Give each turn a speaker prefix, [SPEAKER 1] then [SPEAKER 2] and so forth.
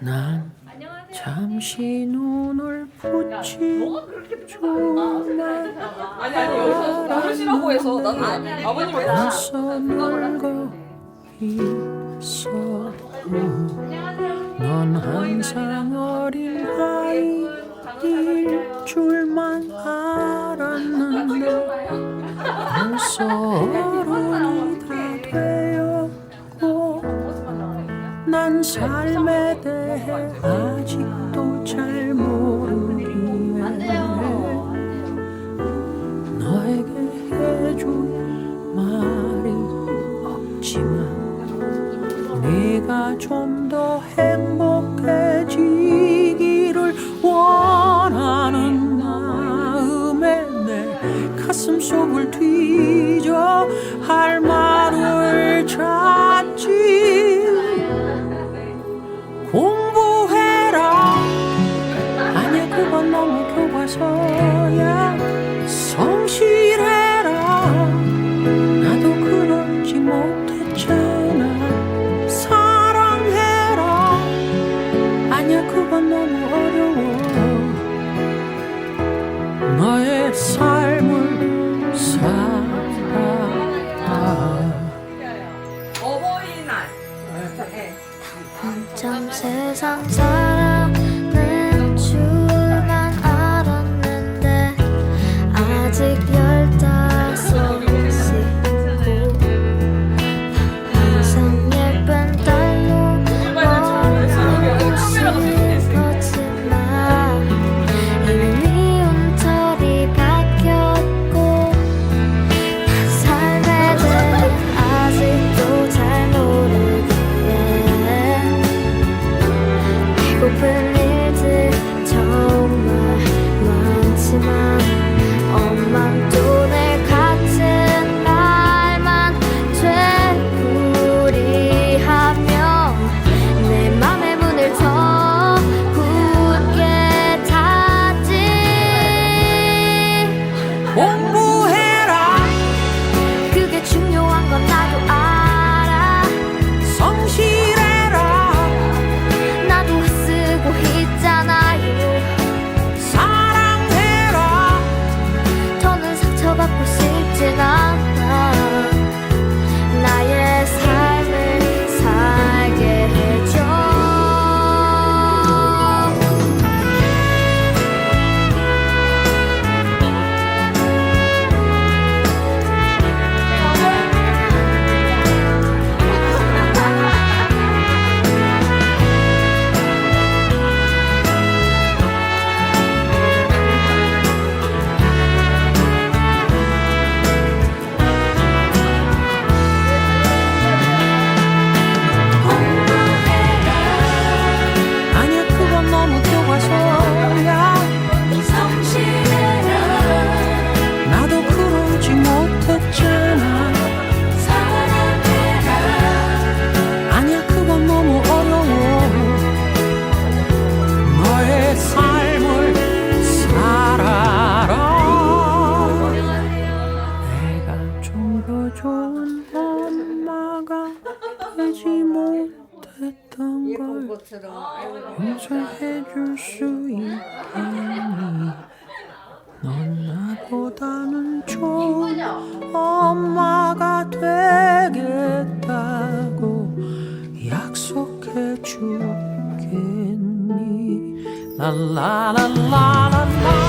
[SPEAKER 1] 난 잠시 눈을 붙이고만
[SPEAKER 2] 아니 아니 여기서 부르시라고 해서 나는 아버님을
[SPEAKER 1] 벌써 놀고 있어 넌 항상 어린 아이일 줄만 알았는데 벌써 난 삶에 대해 아직도 잘 모르기에 너에게 해줄 말이 없지만 네가 좀 더 행복해지기를 원하는 마음에 내 가슴 속을 뒤져
[SPEAKER 2] 어버이날
[SPEAKER 3] 참 세상 살아
[SPEAKER 1] 했던 걸 용서해줄 수 있겠니? 넌 나보다는 좋은 엄마가 되겠다고 약속해 주겠니? 랄라랄라랄라